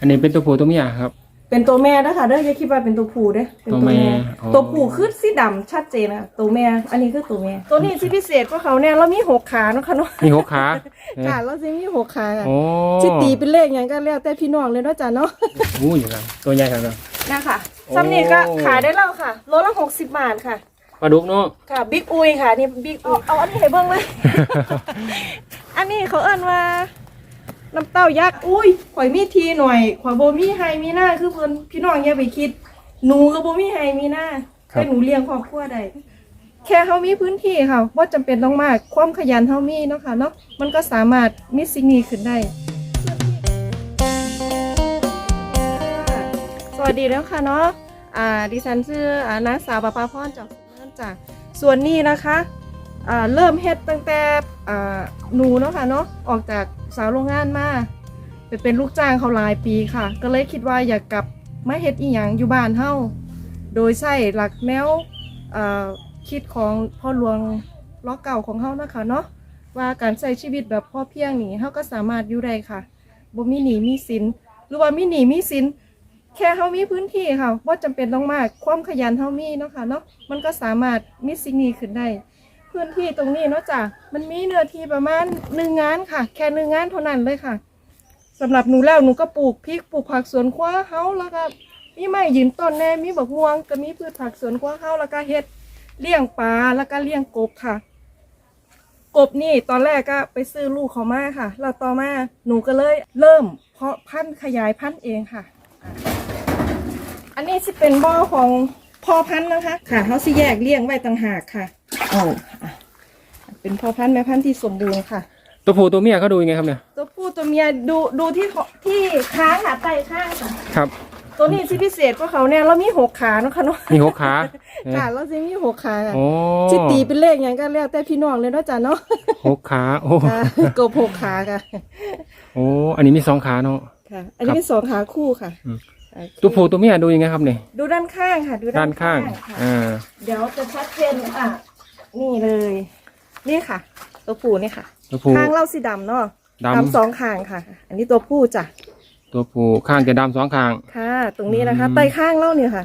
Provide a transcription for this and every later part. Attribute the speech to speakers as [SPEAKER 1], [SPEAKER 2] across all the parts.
[SPEAKER 1] อันนี้เป็นตัวผู้ตัวเมียครับ
[SPEAKER 2] เป็นตัวแม่นะคะเด้ออย่าคิดว่าเป็นตัวผู้เด้อเป็น
[SPEAKER 1] ตัวแม่อ๋อ
[SPEAKER 2] ตัวผู้คือสีดำชัดเจนอะตัวแม่ อันนี้คือตัวแม่ ตัวนี้ที่พิเศษกว่าเขาเนี่ยเรามีหกขาเนาะค่ะเนาะ
[SPEAKER 1] มีหกขา
[SPEAKER 2] ค่ะเราจะมีหกขาค่ะ
[SPEAKER 1] โอ้
[SPEAKER 2] สิตีเป็นเลขอย่างก็แล้วแต่พี่น้องเลยเนาะจ้ะเนาะ
[SPEAKER 1] โหอยู่กันตัวใหญ่ครับเนาะ
[SPEAKER 2] นะค่ะ
[SPEAKER 1] โอ้
[SPEAKER 2] ซ้ำนี่ก็ขายได้แล้วค่ะโลละหกสิบบาทค่ะ
[SPEAKER 1] ปลาดุกเนาะ
[SPEAKER 2] ค่ะบิ๊กอุยค่ะนี่บิ๊กอุยเอาอันนี้ให้เบิ่งเลย อันนี้เขาเอิ้นว่า น้ำเต้ายักษ์อุ้ยข่อยมีทีหน่อยข่อยโบมีไฮมีหน้าคือเพิ่นพี่น้องอย่าไปคิด หนูก็โบมีไฮมีหน้า
[SPEAKER 1] ครับ
[SPEAKER 2] ให้หนูเลี้ยงครอบครัวได้แค่เขามีพื้นที่ค่ะว่าจำเป็นต้องมากความขยันเท่ามีเนาะค่ะเนาะมันก็สามารถมีสิ่งนี้ขึ้นได้ สวัสดีแล้วค่ะเนาะอ่าดิฉันชื่ออ่านางสาวปะปาพรจากสุพรรณจ้ะส่วนนี้นะคะอ่าเริ่มเฮ็ดตั้งแต่อ่าหนูเนาะค่ะเนาะออกจาก สาวโรงงานมาไปเป็นลูกจ้างเขาหลายปีค่ะ ก็เลยคิดว่าอยากกลับมาเฮ็ดอีหยังอยู่บ้านเฮาโดยใช้หลักแนวคิดของพ่อหลวงล้อเก่าของเฮานะคะเนาะว่าการใช้ชีวิตแบบพ่อเพียงนี่เฮาก็สามารถอยู่ได้ค่ะบ่มีหนี้มีสินหรือว่ามีหนี้มีสินแค่เขามีพื้นที่ค่ะว่าจำเป็นต้องมากความขยันเขามีเนาะค่ะเนาะมันก็สามารถมีสิ่งนี้ขึ้นได้ พื้นที่ตรงนี้เนาะจ้ะมันมีเนื้อที่ประมาณหนึ่งงานค่ะ แค่หนึ่งงานเท่านั้นเลยค่ะสำหรับหนูแล้วหนูก็ปลูกพริกปลูกผักสวนครัวเฮาแล้วก็มีไม้ยืนต้นแน่มีบักม่วงก็มีพืชผักสวนครัวเฮาแล้วก็เฮ็ดเลี้ยงปลาแล้วก็เลี้ยงกบค่ะ กบนี่ตอนแรกก็ไปซื้อลูกเขามาค่ะแล้วต่อมาหนูก็เลยเริ่ม เพาะพันธุ์ขยายพันธุ์เองค่ะ อันนี้จะเป็นบ่อของพ่อพันธุ์นะคะ ค่ะเขาสิแยกเลี้ยงไว้ต่างหากค่ะอ๋ออะ เป็นพ่อพันธุ์แม่พันธุ์ที่สมบูรณ์ค่ะ
[SPEAKER 1] ตัวผู้ตัวเมียเขาดูยังไงครับเนี่ย
[SPEAKER 2] ตัวผู้ตัวเมียดูดูที่ขที่ค้างค่ะไตข้างค่ะ
[SPEAKER 1] ครับ
[SPEAKER 2] ตัวนี้ที่พิเศษกว่าเขาเนี่ยเรามีหกขาเนาะค่ะเนาะ
[SPEAKER 1] มีหกขา
[SPEAKER 2] ค่ะเราจะมีหกขาค่ะ
[SPEAKER 1] โอ้
[SPEAKER 2] สิตีเป็นเลขอย่างก็แล้วแต่พี่น้องเลยเนาะจ้ะเนาะ
[SPEAKER 1] หกขาโอ้
[SPEAKER 2] ค่ะกบหกขาค่ะ
[SPEAKER 1] โอ้อันนี้มีสองขาเนาะ
[SPEAKER 2] ค่ะ อันนี้เป็นสองขาคู่ค่ะ
[SPEAKER 1] อืม
[SPEAKER 2] โอเค
[SPEAKER 1] ตัวผู้ตัวเมียดูยังไงครับเนี่ย
[SPEAKER 2] ดูด้านข้างค่ะ ดู
[SPEAKER 1] ด้านข้าง
[SPEAKER 2] ค่ะ
[SPEAKER 1] อ่า
[SPEAKER 2] เดี๋ยวจะชัดเจนอะ นี่เลย นี่ค่ะ ตัวผู้นี่ค่ะ
[SPEAKER 1] ตัวผู้
[SPEAKER 2] ข้างเล่าสีดำเนาะ
[SPEAKER 1] ด
[SPEAKER 2] ดำสองข้างค่ะ อันนี้ตัวผู้จ้ะำ
[SPEAKER 1] ตัวผู้ข้างจะดำสองข้าง
[SPEAKER 2] ค่ะ ตรงนี้นะคะ
[SPEAKER 1] อืม
[SPEAKER 2] ไตข้างเล่าเนี่ยค่ะ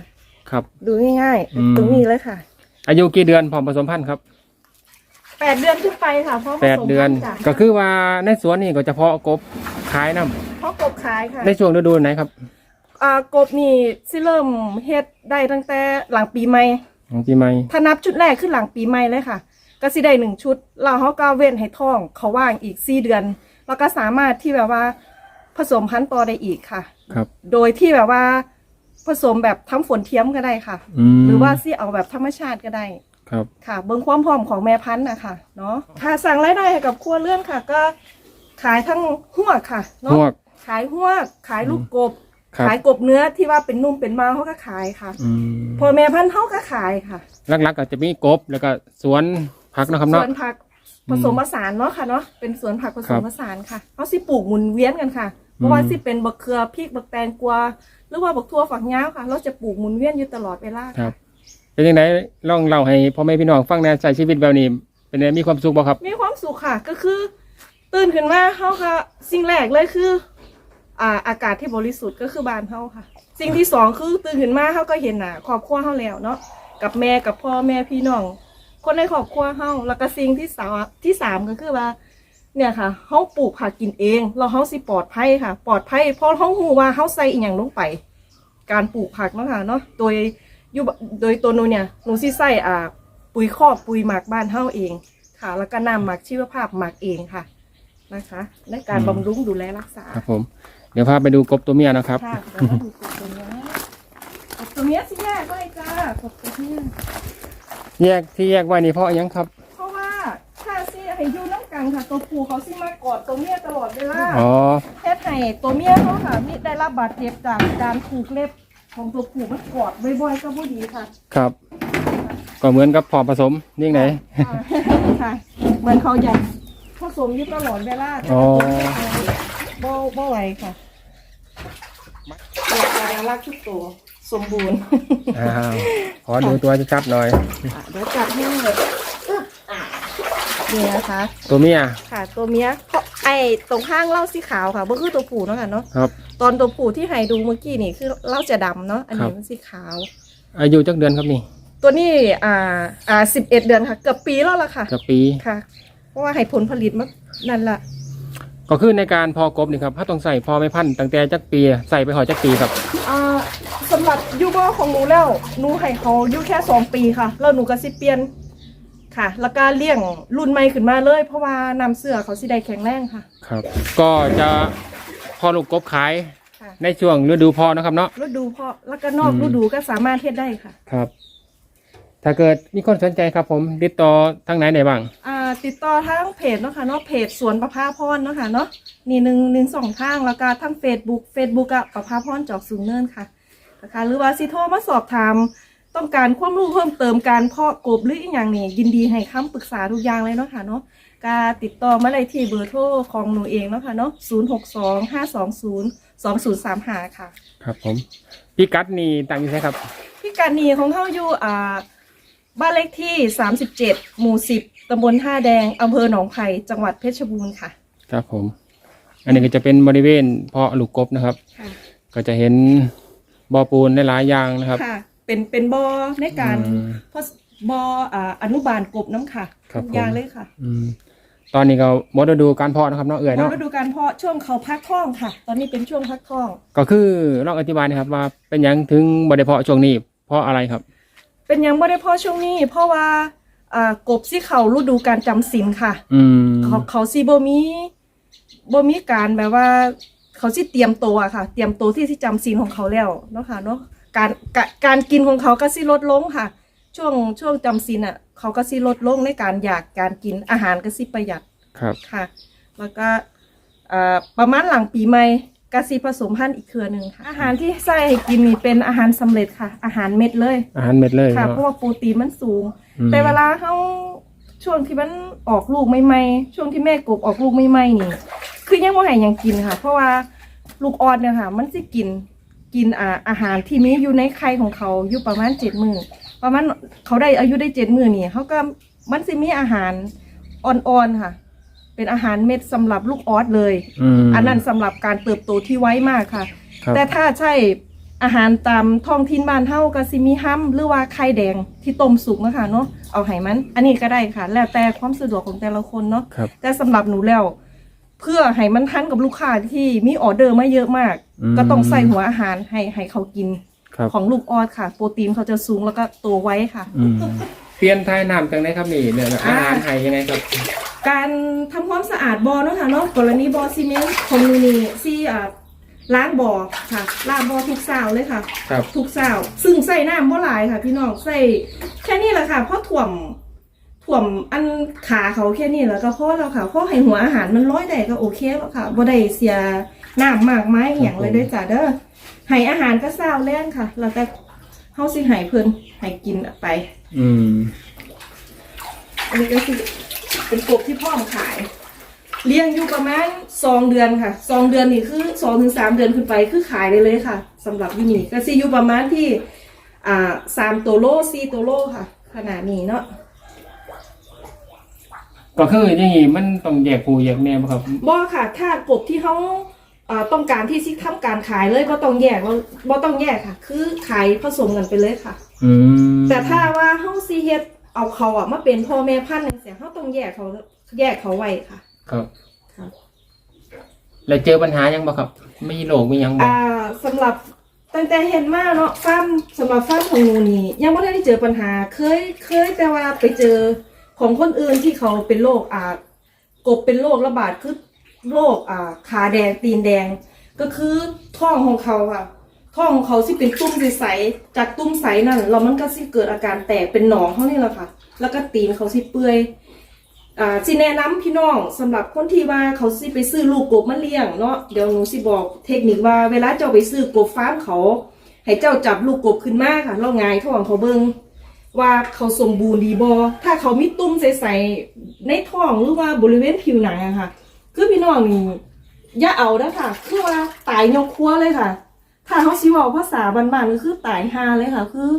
[SPEAKER 1] ครับ
[SPEAKER 2] ดูง่าย
[SPEAKER 1] อืม
[SPEAKER 2] ๆ ตรงนี้เลยค่ะ
[SPEAKER 1] อายุกี่เดือนพร้อมผสมพันธุ์ครับ
[SPEAKER 2] แปดเดือนขึ้นไปค่ะเพราะผ
[SPEAKER 1] แปด
[SPEAKER 2] สม
[SPEAKER 1] เดือน
[SPEAKER 2] พัธุ์จ้ะ
[SPEAKER 1] ก็คือว่าในสวนนี่ก็จะเพาะกบขายน้
[SPEAKER 2] เพราะกบขายค่ะำ
[SPEAKER 1] ในช่วงฤดูไหนครับ
[SPEAKER 2] อ่ากบนี่สิเริ่มเฮ็ดได้ตั้งแต่หลังปีใหม่
[SPEAKER 1] ของปีใหม่
[SPEAKER 2] ถ้านับชุดแรกขึ้นหลังปีใหม่เลยค่ะ ก็สิได้หนึ่งชุดแล้วเขาก็เว้นให้ท้องเขาว่างอีกสี่เดือน แล้วก็สามารถที่แบบว่าผสมพันธุ์ต่อได้อีกค่ะ
[SPEAKER 1] ครับ
[SPEAKER 2] โดยที่แบบว่าผสมแบบทำฝนเทียมก็ได้ค่ะ
[SPEAKER 1] อืม
[SPEAKER 2] หรือว่าสิเอาแบบธรรมชาติก็ได้
[SPEAKER 1] ครับ
[SPEAKER 2] ค่ะ เบิ้งความพร้อมของแม่พันธุ์นะคะเนาะค่ะสั่งรายได้ให้กับครัวเรือนค่ะ ก็ขายทั้งหัวกค่ะเนาะ
[SPEAKER 1] พวก
[SPEAKER 2] ขายหัวกขายลูกกบ
[SPEAKER 1] ครับ
[SPEAKER 2] ขายกบเนื้อที่ว่าเป็นนุ่มเป็นมาเขาก็ขายค่ะ
[SPEAKER 1] อืม
[SPEAKER 2] พอแม่พันธุ์เขาก็ขายค่ะ
[SPEAKER 1] หลักๆก็จะมีกบแล้วก็สวน ผักเนาะครับ
[SPEAKER 2] ส
[SPEAKER 1] เนาะ
[SPEAKER 2] วนผักผสมผสานเนาะค่ะเนาะเป็นสวนผักผส
[SPEAKER 1] ครั
[SPEAKER 2] ม
[SPEAKER 1] บ
[SPEAKER 2] ผสานค่ะเขาสิปลูกหมุนเวียนกันค่ะเพราะว่าสิเป็นบักเขือพริกบักแตงกวาหรือว่าบักทั่วฝักยาวค่ะ เราจะปลูกหมุนเวียนอยู่ตลอดเวลา
[SPEAKER 1] ครับ เป็นยังไงลองเล่าให้พ่อแม่พี่น้องฟังแหน่ใช้ชีวิตแบบนี้ เป็นไงมีความสุขบ่ครับ
[SPEAKER 2] มีความสุขค่ะก็คือ ตื่นขึ้นมาเขาค่ะ สิ่งแรกเลยคือ อ่าอากาศที่บริสุทธิ์ก็คือบ้านเขาค่ะ สิ่งที่สองคือตื่นขึ้นมาเขาก็เห็นหน้าครอบครัวเขาแล้วเนาะกับแม่กับพ่อแม่พี่น้อง คนในครอบครัวเขาแล้วก็สิ่งที่สามที่สามก็คือว่า เนี่ยค่ะเขาปลูกผักกินเองแล้วเขาสิปลอดภัยค่ะ ปลอดภัยเพราะเขาหูว่าเขาใส่อีหยังลงไป การปลูกผักเนาะค่ะเนาะโดยอยู่บโดยตัวหนูเนี่ยหนูสิใส่อ่าปุ๋ยคอกปุ๋ยหมักบ้านเฮาเองค่ะ แล้วก็น้ำหมักชีวภาพหมักเองค่ะนะคะในการ
[SPEAKER 1] อืม
[SPEAKER 2] บำรุงดูแลรักษา
[SPEAKER 1] ครับผม เดี๋ยวพาไปดูกบตัวเมียนะครับ
[SPEAKER 2] ค่ะเดี๋ยวเราดูกบตัวเนี้ยกบตัวเนี้ยสิแยกไว้จ้ากบตัวเนี้ย
[SPEAKER 1] แยกที่แยกไว้นี่เพราะอิหยังครับ
[SPEAKER 2] เพราะว่าถ้าสิให้อยู่น้ำกันค่ะ ตัวผู้เขาสิมากอดตัวเมียตลอดเวลา
[SPEAKER 1] อ๋อ
[SPEAKER 2] เฮ็ดให้ตัวเมียเขาค่ะมีได้รับบาดเจ็บจากการถูกเล็บของตัวผู้มันกอดบ่อยๆก็บ่ดีค่ะ
[SPEAKER 1] ครับ ก็เหมือนกับพอผสมนี่ไง
[SPEAKER 2] ค่ะค่ะเหมือนเขาใหญ่ผสมอยู่ตลอดเวลา
[SPEAKER 1] อ๋อ
[SPEAKER 2] บ่บ่ไหวค่ะอยากจะรักทุกตัว สมบูรณ์
[SPEAKER 1] อ้าวขอดูตัวชัดๆหน่อย
[SPEAKER 2] อะเดี๋ยวจัดให้เลยอะนี่นะคะ
[SPEAKER 1] ตัวเมีย
[SPEAKER 2] ค่ะตัวเมียเพราะไอ้ตรงข้างเล่าสีขาวค่ะบ่คือตัวผู้เนาะค่ะเนาะ
[SPEAKER 1] ครับ
[SPEAKER 2] ตอนตัวผู้ที่ให้ดูเมื่อกี้นี่คือเล่าจะดำเนาะอัน
[SPEAKER 1] ครั
[SPEAKER 2] นี้
[SPEAKER 1] บ
[SPEAKER 2] มันสีขาว
[SPEAKER 1] อายุจักเดือนครับนี่
[SPEAKER 2] ตัวนี้อ่าอ่าสิบเอ็ดเดือนค่ะ เกือบปีแล้วล่ะค่ะ
[SPEAKER 1] กับปี
[SPEAKER 2] ค่ะ เพราะว่าให้ผลผลิตมานั่นละ
[SPEAKER 1] ก็คือในการพอกบนี่ครับถ้าต้องใส่พอไม่พันธุ์ตั้งแต่จักปีใส่ไปหอจักปีครับ
[SPEAKER 2] อ่าสำหรับยูโบของหนูแล้วหนูให้เขาอยู่แค่สองปีค่ะ แล้วหนูก็สิเปลี่ยนค่ะ แล้วก็เลี้ยงรุ่นใหม่ขึ้นมาเลย เพราะว่านำเสื้อเขาสิได้แข็งแรงค่ะ
[SPEAKER 1] ครับ ก็จะพอลูกกบขาย
[SPEAKER 2] ค่ะ
[SPEAKER 1] ในช่วงฤดูพอนะครับเนาะ
[SPEAKER 2] ฤดูเพาะแล้วก็นอก
[SPEAKER 1] อืม
[SPEAKER 2] ฤดูก็สามารถเฮ็ดได้ค่ะ
[SPEAKER 1] ครับ ถ้าเกิดมีคนสนใจครับผม ติดต่อทางไหนได้บ้าง
[SPEAKER 2] อ่าติดต่อทางเพจเนาะค่ะเนาะเพจสวนประภาพรเนาะค่ะเนาะนี่หนึ่งหนึ่งสองทางแล้วก็ทางเฟซบุ๊กเฟซบุ๊กอะประภาพรจอกสูงเนินค่ะนะคะหรือว่าสิโทรมาสอบถามต้องการความรู้เพิ่มเติมการเพาะกบหรืออีกอย่างนี่ยินดีให้คำปรึกษาทุกอย่างเลยเนาะค่ะเนาะก็ติดต่อมาเลยที่เบอร์โทรของหนูเองเนาะค่ะเนาะศูนย์หกสองห้าสองศูนย์สองศูนย์สามห้าค่ะ
[SPEAKER 1] ครับผมพี่กัดนี่ต่างอยู่ใช่ครับ
[SPEAKER 2] ที่การนีของเขาอยู่อ่า บ้านเลขที่ 37 หมู่ 10 ตำบลท่าแดง อำเภอหนองไผ่จังหวัดเพชรบูรณ์ค่ะ
[SPEAKER 1] ครับผม อันนี้ก็จะเป็นบริเวณเพาะลูกกบนะครับ
[SPEAKER 2] ค่ะ
[SPEAKER 1] ก็จะเห็นบ่อปูนในหลายอย่างนะครับ
[SPEAKER 2] ค่ะ เป็นเป็นบอในการ
[SPEAKER 1] อืม
[SPEAKER 2] พอบออ่าอนุบาลกบน้ำค่ะ
[SPEAKER 1] ครับ
[SPEAKER 2] ทุกอย่าง
[SPEAKER 1] ผม
[SPEAKER 2] เลยค่ะ
[SPEAKER 1] อืมตอนนี้ก็หมดฤดูการเพาะนะครับเนาะเอื่อย
[SPEAKER 2] พอ
[SPEAKER 1] เนาะ
[SPEAKER 2] ฤดูการเพาะช่วงเขาพักท้องค่ะ ตอนนี้เป็นช่วงพักท้อง
[SPEAKER 1] ก็คือลองอธิบายนะครับว่าเป็นหยังถึงบริเพาะช่วงนี้เพราะอะไรครับ
[SPEAKER 2] เป็นยังไม่ได้เพาะช่วงนี้ เพราะว่าอ่ากบที่เขาฤดูการจำศีลค่ะ
[SPEAKER 1] อืม
[SPEAKER 2] เขาเขาซีบมีบมีการแบบว่า เขาสิเตรียมตัวค่ะ เตรียมตัวที่ที่จำศีลของเขาแล้วเนาะค่ะเนาะการกะการกินของเขาก็สิลดลงค่ะ ช่วงช่วงจำศีลอะ เขาก็สิลดลงในการอยากการกินอาหารก็สิประหยัด
[SPEAKER 1] ครับ
[SPEAKER 2] ค่ะ แล้วก็เอ่อประมาณหลังปีใหม่ ก็สิผสมพันธุ์อีกเครือหนึ่งค่ะ อาหารที่ใส่ให้กินนี่เป็นอาหารสำเร็จค่ะ อาหารเม็ดเลย
[SPEAKER 1] อาหารเม็ดเลย
[SPEAKER 2] ค่ะ
[SPEAKER 1] เนาะ
[SPEAKER 2] เพราะ ว่าโปรตีนมันสูง
[SPEAKER 1] อืม
[SPEAKER 2] แต่เวลาเขาช่วงที่มันออกลูกใหม่ๆช่วงที่แม่กบออกลูกใหม่ๆนี่ คือยังว่าให้หยังกินค่ะ เพราะว่าลูกออดเนี่ยค่ะ มันสิกินกินอ่าอาหารที่มีอยู่ในไข่ของเขาอยู่ประมาณเจ็ดมือประมาณเขาได้อายุได้เจ็ดมือนี่เขาก็มันสิมีอาหารอ่อนๆค่ะ เป็นอาหารเม็ดสำหรับลูกออดเลย
[SPEAKER 1] ม
[SPEAKER 2] อันนั้นสำหรับการเติบโตที่ไวมากค่ะ
[SPEAKER 1] ครับ
[SPEAKER 2] แต่ถ้าใช่อาหารตามท้องถิ่นบ้านเฮาก็สิมีห้ำหรือว่าไข่แดงที่ต้มสุกนะคะเนาะเอาให้มัน อันนี้ก็ได้ค่ะ แล้วแต่ความสะดวกของแต่ละคนเนาะ
[SPEAKER 1] ครับ
[SPEAKER 2] แต่สำหรับหนูแล้ว เพื่อให้มันทันกับลูกค้าที่มีออเดอร์มาเยอะมาก
[SPEAKER 1] อืม
[SPEAKER 2] ก็ต้องใส่หัวอาหารให้ให้เขากิน
[SPEAKER 1] ครับ
[SPEAKER 2] ของลูกออดค่ะ โปรตีนเขาจะสูงแล้วก็โตไว้ค่ะ
[SPEAKER 1] อืม เปลี่ยนทายน้ำจังไดครับนี่เนี่ยอา
[SPEAKER 2] อ่า
[SPEAKER 1] หารไทยยังไงครับ
[SPEAKER 2] การทำความสะอาดบ่อเนาะค่ะเนาะกรณีบ่อซีเมนต์ของหนูนี่ซี่อ่าล้างบ่อค่ะล้างบ่อทุกเช้าเลยค่ะ
[SPEAKER 1] ครับ
[SPEAKER 2] ทุกเช้าซึ่งใส่น้ำบ่หลายค่ะ พี่น้องใส่แค่นี้แหละค่ะเพราะถ่วมถ่วมอันขาเขาแค่นี้แล้วก็พอแล้วค่ะเพราะให้หัวอาหารมันร้อยได้ก็โอเคแล้วค่ะบ่ได้เสียน้ำมากมายอหย่างเลยเด้อจ้ะเด้อให้อาหารก็เช้าแรงค่ะ แล้วก็เฮาสิให้เพิ่นให้กินไป
[SPEAKER 1] อืม
[SPEAKER 2] อันนี้ก็คือเป็นกบที่พ่อมขาย เลี้ยงอยู่ประมาณสองเดือนค่ะสองเดือนนี่คือสองถึงสามเดือนขึ้นไปคือขายได้เลยค่ะสำหรับที่นี่ก็ซีอยู่ประมาณที่ อ่าสามตัวโลสี่ตัวโลค่ะ ขนาดนี้เนาะ
[SPEAKER 1] ก็คืออย่างงี้มันต้องแยกผู้แยกแม่บ่ครับ
[SPEAKER 2] บ่ค่ะ ถ้ากบที่เขาอ่าต้องการที่ซิทำการขายเลยบ่ต้องแยกบ่บ่ต้องแยกค่ะ คือขายผสมกันไปเลยค่ะ
[SPEAKER 1] อืม
[SPEAKER 2] แต่ถ้าว่าเฮาซีเฮ็ดเอาเขาอะมาเป็นพ่อแม่พันธุ์จังซี่เฮาต้องแยกเขาแยกเขาไว้ค่ะ
[SPEAKER 1] ครับ
[SPEAKER 2] ครับ
[SPEAKER 1] แล้วเจอปัญหายังบ่ครับ มีโรคมีหยังบ่
[SPEAKER 2] อ่าสำหรับตั้งแต่เห็นมาเนาะฟาร์มสำหรับฟาร์มของหนูนี่ยังไม่ได้เจอปัญหา เคยเคยแต่ว่าไปเจอของคนอื่นที่เขาเป็นโรคอ่ากบเป็นโรคระบาดคือโรคอ่าขาแดงตีนแดง ก็คือท้องของเขาค่ะ ท้องของเขาที่เป็นตุ้มใสๆจากตุ้มใสนั่นแล้วมันก็สิเกิดอาการแตกเป็นหนองเขานี่แหละค่ะ แล้วก็ตีนเขาสิเปื่อยอ่าสิแนะนำพี่น้องสำหรับคนที่ว่าเขาสิไปซื้อลูกกบมาเลี้ยงเนาะเดี๋ยวหนูสิบอกเทคนิคว่าเวลาเจ้าไปซื้อกบฟาร์มเขา ให้เจ้าจับลูกกบขึ้นมาค่ะแล้วงายท้องเขาเบิงว่าเขาสมบูรณ์ดีบอถ้าเขามีตุ้มใสๆในท้องหรือว่าบริเวณผิวหนังอะค่ะ คือพี่น้องนี่อย่าเอานะค่ะ คือว่าตายยกครัวเลยค่ะ ถ้าเขาชิเวาภาษาบ้านๆก็คือตายฮาเลยค่ะ คือ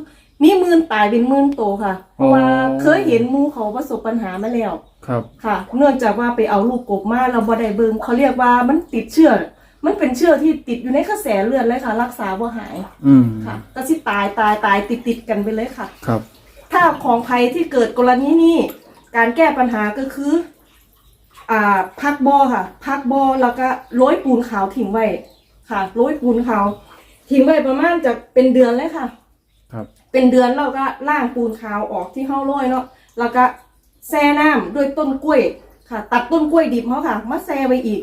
[SPEAKER 2] มีหมื่นตายเป็นหมื่นโตค่ะเพราะว่าเคยเห็นหมูเขาประสบปัญหามาแล้ว
[SPEAKER 1] ครับ
[SPEAKER 2] ค่ะ เนื่องจากว่าไปเอาลูกกบมาเราบ่ได้เบิ่งเขาเรียกว่ามันติดเชื้อมันเป็นเชื้อที่ติดอยู่ในกระแสเลือดเลยค่ะ รักษาบ่หาย
[SPEAKER 1] อืม
[SPEAKER 2] ค่ะ ก็สิตายตายตายติดติดๆกันไปเลยค่ะ
[SPEAKER 1] ครับ
[SPEAKER 2] ถ้าของภัยที่เกิดกรณีนี้การแก้ปัญหาก็คือ อ่าพักบอค่ะ พักบอแล้วก็โรยปูนขาวทิ้งไว้ค่ะโรยปูนขาว ทิ้งไว้ประมาณจะเป็นเดือนเลยค่ะ
[SPEAKER 1] ครับ
[SPEAKER 2] เป็นเดือนเราก็ล่างปูนขาวออกที่เฮาโรยเนาะแล้วก็แช่น้ำด้วยต้นกล้วยค่ะ ตัดต้นกล้วยดิบเขาค่ะมาแช่ไว้อีก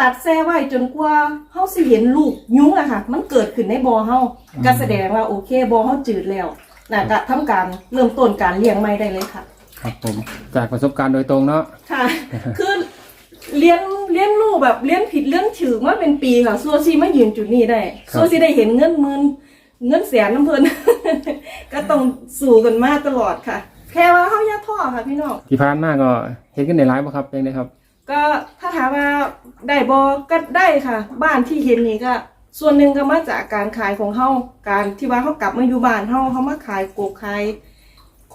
[SPEAKER 2] ตัดแช่ไว้จนกว่าเฮาสิเห็นลูกยุ้งอะค่ะ มันเกิดขึ้นในบ่อเฮาก็แสดงว่าโอเคบ่อเฮาจืดแล้วน่ะก็ทำการเริ่มต้นการเลี้ยงใหม่ได้เลยค่ะ
[SPEAKER 1] ครับผม จากประสบการณ์โดยตรงเนาะ
[SPEAKER 2] ค่ะ คือ เลี้ยงเลี้ยงลูกแบบเลี้ยงผิดเลี้ยงถือมาเป็นปีค่ะซัวซีมายืนจุดนี้ได้ซัวซีได้เห็นเงินหมื่นเงินแสนน้ำเพลิน ก็ต้องสู่กันมาตลอดค่ะ แค่ว่าเขาอย่าท้อค่ะพี่น้อง
[SPEAKER 1] ที่ผ่านมาก็เฮ็ดกันได้หลายบ่ครับเป็นไงครับ
[SPEAKER 2] ก็ถ้าถามว่าได้บอก็ได้ค่ะ บ้านที่เห็นนี่ก็ ส่วนหนึ่งก็มาจากการขายของเฮาการที่ว่าเขากลับมาอยู่บ้านเฮาเขามาขายโกขาย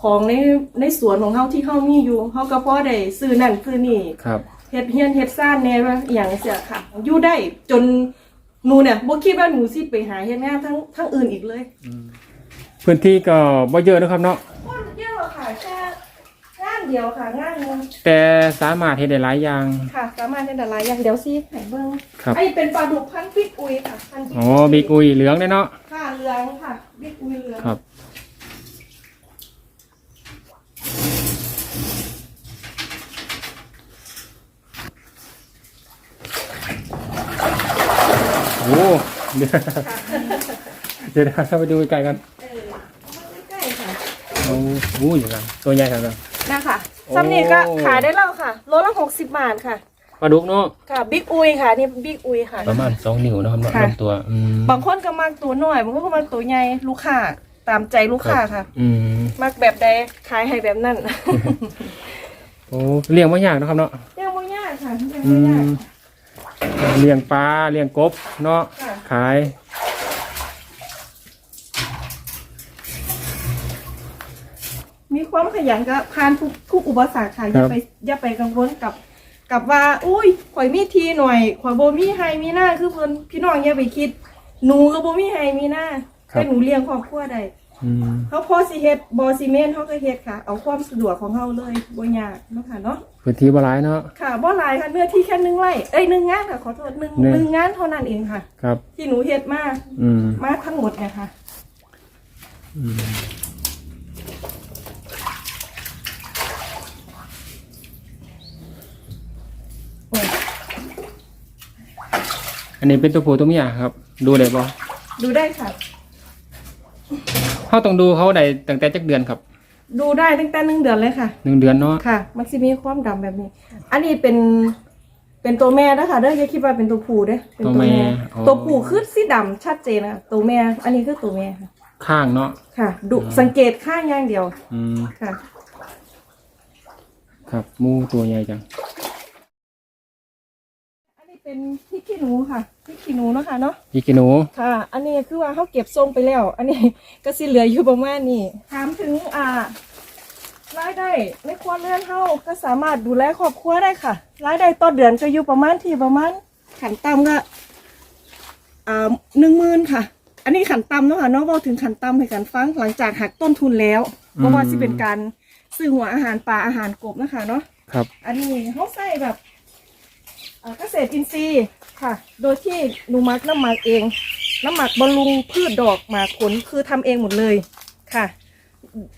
[SPEAKER 2] ของในในสวนของเฮาที่เฮามีอยู่เฮาก็พอได้ซื้อนั่นซื้อนี่
[SPEAKER 1] ครับ
[SPEAKER 2] เฮ็ดเฮียนเฮ็ดซ่านแหน่ว่าอหย่างเสียค่ะอยู่ได้จนหนูเนี่ยบ่คิดว่าหนูสิไปหาเฮ็ดงานทั้งทั้งอื่นอีกเลย
[SPEAKER 1] พื้นที่ก็บ่เยอะนะครับเนาะ
[SPEAKER 2] คนเยอะค่ะแค่งานเดียวค่ะงานหนึง
[SPEAKER 1] แต่สามารถเฮ็ดได้หลายอย่าง
[SPEAKER 2] ค่ะ สามารถเฮ็ดได้หลายอย่างเดี๋ยวสิให้เบิ่ง
[SPEAKER 1] ครับ
[SPEAKER 2] ไอ้เป็นปลาดุกพันธุ์บิ๊กอุยค่ะพันธุ์
[SPEAKER 1] อ๋อบิ๊กอุยเหลืองเลยเนาะ
[SPEAKER 2] ค่ะเหลืองค่ะบิ๊กอุยเหลือง
[SPEAKER 1] ครับ โอ้เดี๋ยวเดี๋ยวเราไปดูไกลๆกัน
[SPEAKER 2] เออเอามาใกล้ๆค่ะ
[SPEAKER 1] โอ้โหอย่างนั้นตัวใหญ่ครับ
[SPEAKER 2] นะค่ะ
[SPEAKER 1] โอ้
[SPEAKER 2] ซ้ำนี่ก็ขายได้แล้วค่ะโลละ60บาทค่ะ
[SPEAKER 1] ปลาดุกเนาะ
[SPEAKER 2] ค่ะบิ๊กอุยค่ะนี่บิ๊กอุยค่ะ
[SPEAKER 1] ประมาณสองนิ้วนะครับเนาะ
[SPEAKER 2] ค่ะ
[SPEAKER 1] ลำตัวอืม
[SPEAKER 2] บางคนก็มักตัวน้อยบางคนก็มักตัวใหญ่ลูกค้าตามใจลูกค้าค่ะ
[SPEAKER 1] อืม
[SPEAKER 2] มักแบบใดขายให้แบบนั้น
[SPEAKER 1] โอ้เลี้ยงไม่ยากนะครับเนาะ
[SPEAKER 2] ยังไม่ยากค่ะยัง
[SPEAKER 1] อื
[SPEAKER 2] ไม่ยาก
[SPEAKER 1] ม เลี้ยงปลาเลี้ยงกบเนาะ
[SPEAKER 2] ค่ะ
[SPEAKER 1] ขาย
[SPEAKER 2] มีความขยันก็ผ่านทุกทุกอุปสรรคค่ะอย่าไปอย่าไปกังวลกับ กับว่า อุ้ยข่อยมีทีหน่อย ข่อยโบมีไฮมีหน้าคือเพิ่นพี่น้องอย่าไปคิด หนูก็โบมีไฮมีหน้าแต่หนูเลี้ยงครอบครัวได้
[SPEAKER 1] อืม
[SPEAKER 2] เขาพอสิเฮ็ดบอซีเมนต์เขาก็เฮ็ดค่ะ เอาความสะดวกของเขาเลยบ่ยากเนาะค่ะเนาะ
[SPEAKER 1] พื้นที่บ่หลายเนาะ
[SPEAKER 2] ค่ะบ่หลายค่ะเนื้อที่แค่หนึ่งไร่เอ้ยหนึ่งงานค่ะขอโทษหนึ่ง
[SPEAKER 1] หนึ่ง
[SPEAKER 2] หนึ่งงานเท่านั้นเองค่ะ
[SPEAKER 1] ครับ
[SPEAKER 2] ที่หนูเฮ็ดมา
[SPEAKER 1] อืม
[SPEAKER 2] มาทั้งหมดเนี่ยค่ะ
[SPEAKER 1] อืมอันนี้เป็นตัวผู้ตัวเมียครับ ดูได้บ่
[SPEAKER 2] ดูได้ค่ะ
[SPEAKER 1] เขาต้องดูเขาได้ตั้งแต่จักเดือนครับ
[SPEAKER 2] ดูได้ตั้งแต่หนึ่งเดือนเลยค่ะ
[SPEAKER 1] หนึ่งเดือนเนาะ
[SPEAKER 2] ค่ะ มันจะมีความดำแบบนี้ อันนี้เป็น เป็นตัวแม่นะคะเด้ออย่าคิดว่าเป็นตัวผู้เด้อเป็นตัวแม่
[SPEAKER 1] อ๋อ
[SPEAKER 2] ตัวผู้คือสีดำชัดเจนค่ะตัวแม่ อันนี้คือตัวแม่ค่ะ
[SPEAKER 1] ข้างเนาะ
[SPEAKER 2] ค่ะดูสังเกตข้างอย่างเดียว
[SPEAKER 1] อืม
[SPEAKER 2] ค่ะ
[SPEAKER 1] ครับหมูตัวใหญ่จัง
[SPEAKER 2] อันนี้ เป็นพริกขี้หนูค่ะพริกขี้หนูเนาะค่ะเนาะ
[SPEAKER 1] พี่กินหนู
[SPEAKER 2] ค่ะ อันนี้คือว่าเขาเก็บทรงไปแล้ว อันนี้ ก็สิเหลืออยู่ประมาณนี้ถามถึงอ่ารายได้ในครัวเรือนเฮาก็สามารถดูแลครอบครัวได้ค่ะรายได้ต่อเดือนก็อยู่ประมาณที่ประมาณขันต่ำก็อ่าหนึ่งหมื่นค่ะ อันนี้ขันต่ำเนาะค่ะเนาะเว่าถึงขันต่ำให้กันฟังหลังจากหักต้นทุนแล้วเพราะว่าสิเป็นการซื้อหัวอาหารปลาอาหารกบนะคะเนาะ
[SPEAKER 1] ครับ
[SPEAKER 2] อันนี้เขาใส่แบบ เอ่อเกษตรอินทรีย์ค่ะ โดยที่หนูมักน้ำหมักเอง น้ำหมักบำรุงพืชดอกหมากผลคือทำเองหมดเลยค่ะ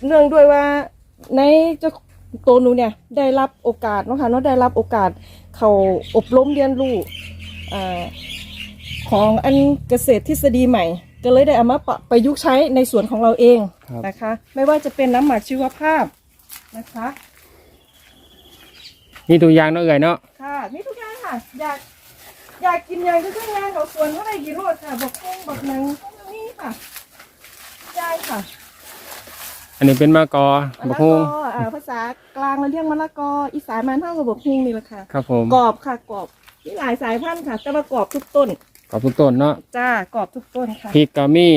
[SPEAKER 2] เนื่องด้วยว่าในเจ้าตัวหนูเนี่ยได้รับโอกาสเนาะค่ะเนาะได้รับโอกาสเขาอบรมเรียนรู้อาของอันเกษตรทฤษฎีใหม่ ก็เลยได้เอามาปะประยุกต์ใช้ในสวนของเราเอง
[SPEAKER 1] ครับ
[SPEAKER 2] นะคะ ไม่ว่าจะเป็นน้ำหมักชีวภาพนะคะ
[SPEAKER 1] นี่ตัวอย่างเนาะเอ่ยเนาะ
[SPEAKER 2] ค่ะ มีทุกอย่างค่ะ อยาก อยากกินอย่างก็เครื่องงานเขาสวนเท่าไหร่กี่โลดค่ะบอกคงบอกหนังพวกนี้ค่ะได้ค่ะ
[SPEAKER 1] อันนี้เป็นมะกอ
[SPEAKER 2] มะ
[SPEAKER 1] บะ
[SPEAKER 2] ละ
[SPEAKER 1] ฮุง
[SPEAKER 2] กออ่าภาษากลางเราเรียกมะละกออีสานมันเท่ากับบกฮุงนี่แหละค่ะ
[SPEAKER 1] ครับผม
[SPEAKER 2] กรอบค่ะกรอบมีหลายสายพันธุ์ค่ะแต่ว่ากรอบทุกต้น
[SPEAKER 1] ขอบทุกต้นเนาะ
[SPEAKER 2] จ้ากรอบทุกต้นค่ะ
[SPEAKER 1] พริกกามี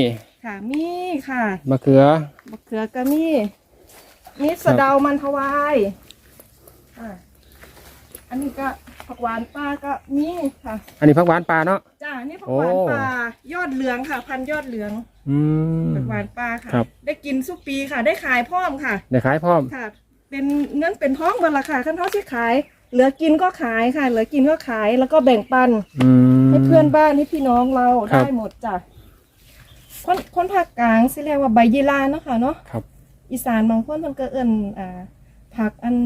[SPEAKER 2] ค่ะมีค่ะ
[SPEAKER 1] มะเขือ
[SPEAKER 2] มะเขือกะมีมีสะเดามันทวายอ่า อันนี้ก็ผักหวานป้าก็มีค่ะ
[SPEAKER 1] อันนี้ผักหวานปลาเนาะ
[SPEAKER 2] จ้าผักหวานป่ายอดเหลืองค่ะ พันธุ์ยอดเหลือง
[SPEAKER 1] อืม
[SPEAKER 2] ผักหวานป่าค่ะ
[SPEAKER 1] ครับ
[SPEAKER 2] ได้กินสุปีค่ะ ได้ขายพร้อมค่ะ
[SPEAKER 1] เดี๋ยวขายพร้อม
[SPEAKER 2] ค่ะ เป็นเงินเป็นท้องเบอร์ละค่ะขั้นเท่าที่ขาย เหลือกินก็ขายค่ะ เหลือกินก็ขายแล้วก็แบ่งปัน
[SPEAKER 1] อืม
[SPEAKER 2] ให้เพื่อนบ้านให้พี่น้องเรา
[SPEAKER 1] ครับ
[SPEAKER 2] ได้หมดจ้ะคนคนภาคกลางสิเรียกว่าใบยีราเนาะค่ะเนาะ
[SPEAKER 1] ครับ
[SPEAKER 2] อีสานบางคนมันก็เอิ่นอ่าผักอัน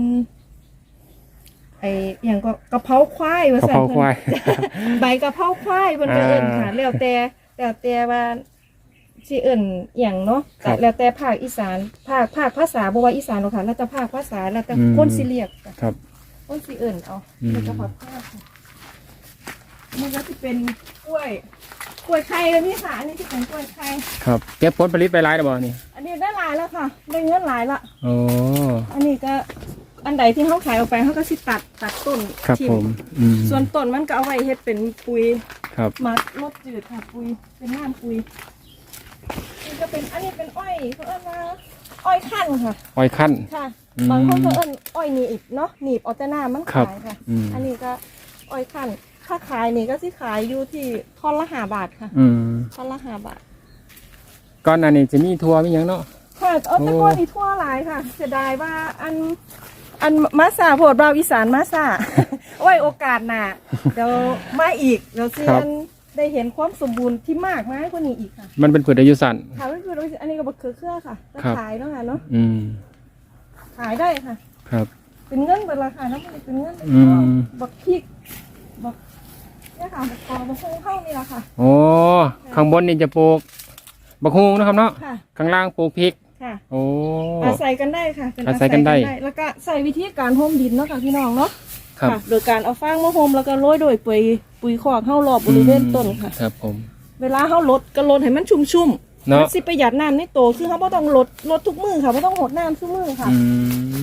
[SPEAKER 2] ไออย่างก็กะเพราควายว่
[SPEAKER 1] กะเพรา
[SPEAKER 2] ซั่น
[SPEAKER 1] ควาย
[SPEAKER 2] ใบกะเพราควายเพิ่นก็เอิ่นค่ะ
[SPEAKER 1] อ่า
[SPEAKER 2] แล้วแต่แล้วแต่ว่าสิเอิ่นอหย่างเนาะ
[SPEAKER 1] ครับ
[SPEAKER 2] แล้วแต่ภาคอีสานภาคภาคภาษาบ่ว่าอีสานหรอกค่ะแล้วแต่ภาคภาษาแล้วแต่
[SPEAKER 1] อืม
[SPEAKER 2] คนสิเรียกจ้ะ
[SPEAKER 1] ครับ
[SPEAKER 2] ต้นสีอื่นเอา
[SPEAKER 1] อืม
[SPEAKER 2] เป็นกระเพาะข้าวค่ะนี่ก็จะเป็นกล้วยกล้วยไข่เลยนี่ค่ะ อันนี้ที่เป็นกล้วยไข่
[SPEAKER 1] ครับเก็บผลผลิตไปร้ายแล้วบ่นี่
[SPEAKER 2] อันนี้ได้หลายแล้วค่ะ ได้เงินหลายละ
[SPEAKER 1] โอ้
[SPEAKER 2] อันนี้ก็ อันใดที่เขาขายออกไปเขาก็สิตัดตัดต้น
[SPEAKER 1] ครับ
[SPEAKER 2] ทิ้ง
[SPEAKER 1] ผมอืม
[SPEAKER 2] ส่วนต้นมันก็เอาไว้เฮ็ดเป็นปุ๋ย
[SPEAKER 1] ครับ
[SPEAKER 2] มัดรดจืดค่ะปุ๋ยเป็นน้ำปุ๋ยนี่ก็เป็นอันนี้เป็นอ้อยเขาเอิ้นว่าอ้อยขั้นค่ะ
[SPEAKER 1] อ้อยขั้น
[SPEAKER 2] ค่ะ
[SPEAKER 1] อืม
[SPEAKER 2] บางคนก็เอิ้นอ้อยหนีบเนาะหนีบเอาแต่หน้ามัน
[SPEAKER 1] ครับ
[SPEAKER 2] ขายค่ะ
[SPEAKER 1] อืม
[SPEAKER 2] อันนี้ก็อ้อยขั้นถ้าขายนี่ก็สิขายอยู่ที่ท่อนละห้าบาทค่ะ
[SPEAKER 1] อืม
[SPEAKER 2] ท่อนละห้าบาท
[SPEAKER 1] ก่อนหน้านี้จะมีทัวร์มีหยังเนาะ
[SPEAKER 2] ค่ะเอาแต่
[SPEAKER 1] โอ้
[SPEAKER 2] ก่อนนี่ทั่วหลายค่ะเสียดายว่าอัน อันมาซาโพดเบาอีสานมาซาไว้โอกาสหน้าเดี๋ยวมาอีกเดี๋ยวสิอันได้เห็นความสมบูรณ์ที่มากมากกว่านี้อีกค่ะ
[SPEAKER 1] มันเป็นผืนอายุสั้น
[SPEAKER 2] ค่ะก็คืออันนี้ก็บักเขือเครือค่ะก็
[SPEAKER 1] ครับ
[SPEAKER 2] ขายเนาะค่ะเนาะ
[SPEAKER 1] อืม
[SPEAKER 2] ขายได้ค่ะ
[SPEAKER 1] ครับ
[SPEAKER 2] เป็นเงินเป็นราคานะมันเป็นเงินเป็น
[SPEAKER 1] อื
[SPEAKER 2] ทอง
[SPEAKER 1] ม
[SPEAKER 2] บักพริกบักเนี่ยค่ะบักกอบักโฮเข้านี่แหละค่ะ
[SPEAKER 1] โอ้ข้างบนนี่จะปลูกบักฮุงนะครับเนาะ
[SPEAKER 2] ค่ะ
[SPEAKER 1] ข้างล่างปลูกพริก
[SPEAKER 2] ค่ะ
[SPEAKER 1] โอ้
[SPEAKER 2] อาศัยกันได้ค่ะเป็น
[SPEAKER 1] อาศัยกันได้
[SPEAKER 2] แล้วก็ใส่วิธีการโฮมดินเนาะค่ะพี่น้องเนาะ
[SPEAKER 1] ครับ
[SPEAKER 2] ค่ะโดยการเอาฟางมาโฮมแล้วก็โรยโดยปุ๋ยปุ๋ยคอกเข้ารอบบริเวณต้นค่ะ
[SPEAKER 1] ครับผม
[SPEAKER 2] เวลาเขาลดก็ลดให้มันชุ่มๆ
[SPEAKER 1] เนาะ
[SPEAKER 2] มัสิประหยัดน้ำในโตคือเขาไม่ต้องลดลดทุกมือค่ะไม่ต้องหดน้ำทุกมือค่ะ
[SPEAKER 1] อื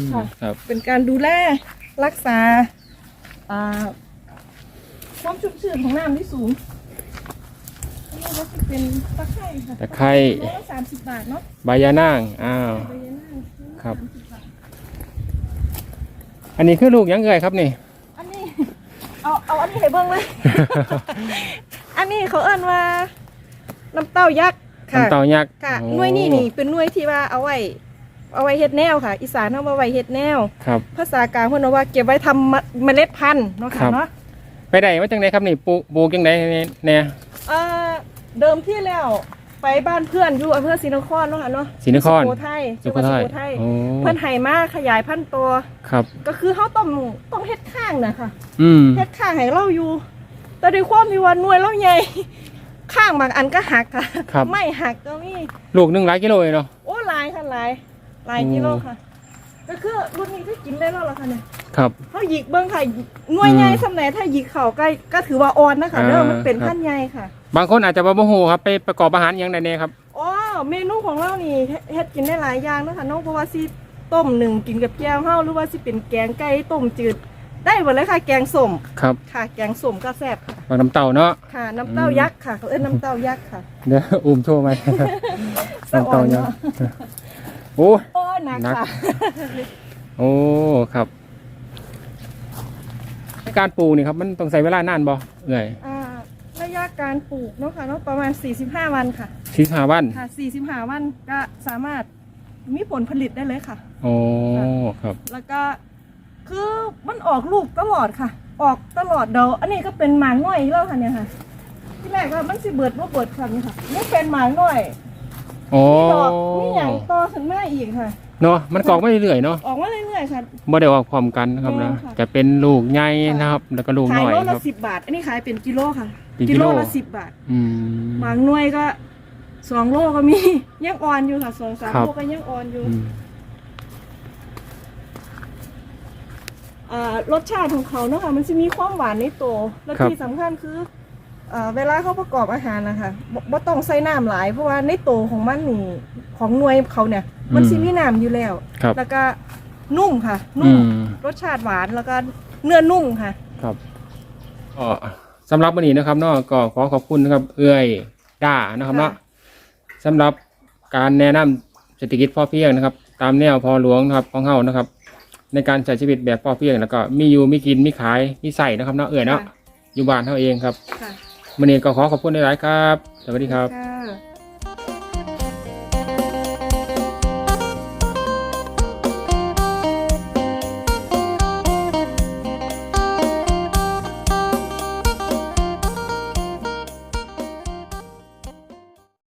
[SPEAKER 1] ม
[SPEAKER 2] ค่ะ
[SPEAKER 1] ครับ
[SPEAKER 2] เป็นการดูแลรักษาอ่าความชุ่มชื้นของน้ำที่สูงอั นนี้ก็จะเป็นตะไคร้ค่ะ
[SPEAKER 1] ตะไคร้
[SPEAKER 2] โลละสามสิบบาทเนาะ
[SPEAKER 1] ใบยานางอ้าว
[SPEAKER 2] ใบยะนาง
[SPEAKER 1] ครับ
[SPEAKER 2] 30าท
[SPEAKER 1] อันนี้คือลูกหยังเอ่ยครับนี่
[SPEAKER 2] อันนี้ เอาเอาอันนี้ให้เบิ่งเลย อันนี้เขาเอิ้นว่าน้ำเต้ายักษ์ค่ะ
[SPEAKER 1] น้ำเต่ายักษ์
[SPEAKER 2] ค่ะ
[SPEAKER 1] โอ้
[SPEAKER 2] หน่วยนี่นี่เป็นหน่วยที่ว่าเอาไว้เอาไว้เฮ็ดแนวค่ะ อีสานเอามาไว้เฮ็ดแนว
[SPEAKER 1] ครับ
[SPEAKER 2] ภาษากลางเพิ่นเอาว่าเก็บไว้ทำมะเมล็ดพันธุ์เนาะ
[SPEAKER 1] ครั
[SPEAKER 2] ค่ะ
[SPEAKER 1] บ
[SPEAKER 2] เนาะ
[SPEAKER 1] ไปได้มาจังไดครับนี่ปลูกปลูกจังไดเนี่ยเนี่ย
[SPEAKER 2] เอ่อ เดิมที่แล้วไปบ้านเพื่อนอยู่อำเภอศรีนครเนาะค่ะเนาะ
[SPEAKER 1] ศรีนคร
[SPEAKER 2] สุโขทัย
[SPEAKER 1] สุ
[SPEAKER 2] จังห
[SPEAKER 1] โข
[SPEAKER 2] วัด
[SPEAKER 1] ทัย
[SPEAKER 2] สุโขทัย
[SPEAKER 1] โอ้
[SPEAKER 2] เพิ่นให้มาขยายพันธุ์ตัว
[SPEAKER 1] ครับ
[SPEAKER 2] ก็คือเฮาต้องต้องเฮ็ดข้างน่ะค่ะ
[SPEAKER 1] อืม
[SPEAKER 2] เฮ็ดข้างให้เราอยู่ แต่ด้วยความที่ว่าหน่วยเราใหญ่ข้างบางอันก็หักค่ะ
[SPEAKER 1] ครับ
[SPEAKER 2] ไม่หักก็มี
[SPEAKER 1] ลูกหนึ่งหลายกิโลเลยเนาะ
[SPEAKER 2] โอ้หลายค่ะหลายหลาย
[SPEAKER 1] โอ้
[SPEAKER 2] กิโลค่ะ ก็คือรุ่นนี้ก็กินได้แล้วล่ะค่ะเนี่ย
[SPEAKER 1] ครับ
[SPEAKER 2] เขาหยิกเบิ้งค่ะหน่วยใหญ่
[SPEAKER 1] อืม
[SPEAKER 2] สำไหนถ้าหยิกเขาก็ก็ถือว่าอ่อนนะคะเด้อ
[SPEAKER 1] อ่ามั
[SPEAKER 2] มันเป็น
[SPEAKER 1] ครับ
[SPEAKER 2] พันธุ์ใหญ่ค่ะ
[SPEAKER 1] บางคนอาจจะว่าโมโหครับไปประกอบอาหารอหยังใดเนี่ยครับ
[SPEAKER 2] อ๋อเมนูของเรานี่เฮ็ดเฮ็ดกินได้หลายอย่างเนาะคะน้องเพราะว่าสิต้มหนึ่งกินกับแก้วเฮาหรือว่าสิเป็นแกงไก่ต้มจืด ได้หมดเลยค่ะ แกงส้ม
[SPEAKER 1] ครับ
[SPEAKER 2] ค่ะ แกงส้มก็แซ่บค่ะ
[SPEAKER 1] บางน้ำเต่าเนาะ
[SPEAKER 2] ค่ะ น้ำเต้ายักษ์ค่ะเขาเอิ้นน้ำเต้ายักษ์ค่ะ
[SPEAKER 1] เดี๋ยวอุ้มโชว์ไหม
[SPEAKER 2] สะ
[SPEAKER 1] น้ำ
[SPEAKER 2] อ่อ
[SPEAKER 1] เต่านยัก
[SPEAKER 2] เนาะ
[SPEAKER 1] ษ์โอ้
[SPEAKER 2] โอ้หนัก
[SPEAKER 1] หนัก
[SPEAKER 2] ค่ะ
[SPEAKER 1] โอ้ครับ การปลูกนี่ครับ มันต้องใช้เวลานานบ่เอ่ย
[SPEAKER 2] อ่า ระยะการปลูกเนาะค่ะเนาะประมาณ 45 วันค่ะ
[SPEAKER 1] ชีสหาวัน
[SPEAKER 2] ค่ะ 45 วันก็สามารถมีผลผลิตได้เลยค่ะ
[SPEAKER 1] โอ้ครับ
[SPEAKER 2] แล้วก็คือมันออกลูกตลอดค่ะ ออกตลอดเดาอันนี้ก็เป็นหมางน้อยอีกแล้วค่ะเนี่ยค่ะ ที่แรกว่ามันสิเบิดว่าเบิดค่ะนี่ค่ะนี่เป็นหมางน้อย
[SPEAKER 1] โอ้
[SPEAKER 2] ดอกนี่อย่างต่อขึ้นมาอีกค่ะ
[SPEAKER 1] เนาะมันกรอกไม่เรื่อยๆเนาะ
[SPEAKER 2] ออกมาเรื่อยๆค่ะ
[SPEAKER 1] บ่ได้ออกพร้อมกันนะครับนะ
[SPEAKER 2] อ๋อค่ะ
[SPEAKER 1] จะเป็นลูกใหญ่นะครับ แล้วก็ลูก
[SPEAKER 2] ขาย
[SPEAKER 1] น้อย
[SPEAKER 2] โล
[SPEAKER 1] ค
[SPEAKER 2] ละ
[SPEAKER 1] รับ
[SPEAKER 2] สิบบาท อันนี้ขายเป็นกิโลค่ะ
[SPEAKER 1] เป็นกิ
[SPEAKER 2] กิ
[SPEAKER 1] โล
[SPEAKER 2] โล ละสิบบาท
[SPEAKER 1] อืม
[SPEAKER 2] หมางน้อยก็สองโลก็มี ยังอ่อนอยู่ค่ะสองสาม
[SPEAKER 1] ครับ
[SPEAKER 2] โลก็ยังอ่อนอยู่
[SPEAKER 1] อืม
[SPEAKER 2] อ่ารสชาติของเขาเนาะค่ะมันจะมีความหวานในตัวและที่สำคัญคืออ่าเวลาเขาประกอบอาหารนะคะบ่บ่ต้องใส่น้ำหลายเพราะว่าในตัวของมันนี่ของหน่วยเขาเนี่ย มันสิมีน้ำอยู่แล้ว
[SPEAKER 1] ครับ
[SPEAKER 2] แล้วก็นุ่มค่ะ
[SPEAKER 1] อื
[SPEAKER 2] นุ่ม
[SPEAKER 1] ม
[SPEAKER 2] รสชาติหวานแล้วก็เนื้อนุ่มค่ะ
[SPEAKER 1] ครับก็สำหรับวันนี้นะครับเนาะก็ขอขอบคุณนะครับ เอื้อยด้านะครับเนาะ
[SPEAKER 2] ค่ะ
[SPEAKER 1] สำหรับการแนะนำเศรษฐกิจพอเพียงนะครับ ตามแนวพอหลวงนะครับของเฮานะครับ ในการใช้ชีวิตแบบพอเพียง แล้วก็มีอยู่มีกินมีขายมีใส่นะครับเนาะเอื้อยเนาะ
[SPEAKER 2] ค่ะ
[SPEAKER 1] อยู่บ้านเฮาเองครับ
[SPEAKER 2] ค่ะ
[SPEAKER 1] วันนี้ก็ขอขอบคุณหลายๆครับ สวัสดีครับ
[SPEAKER 2] ค่ะ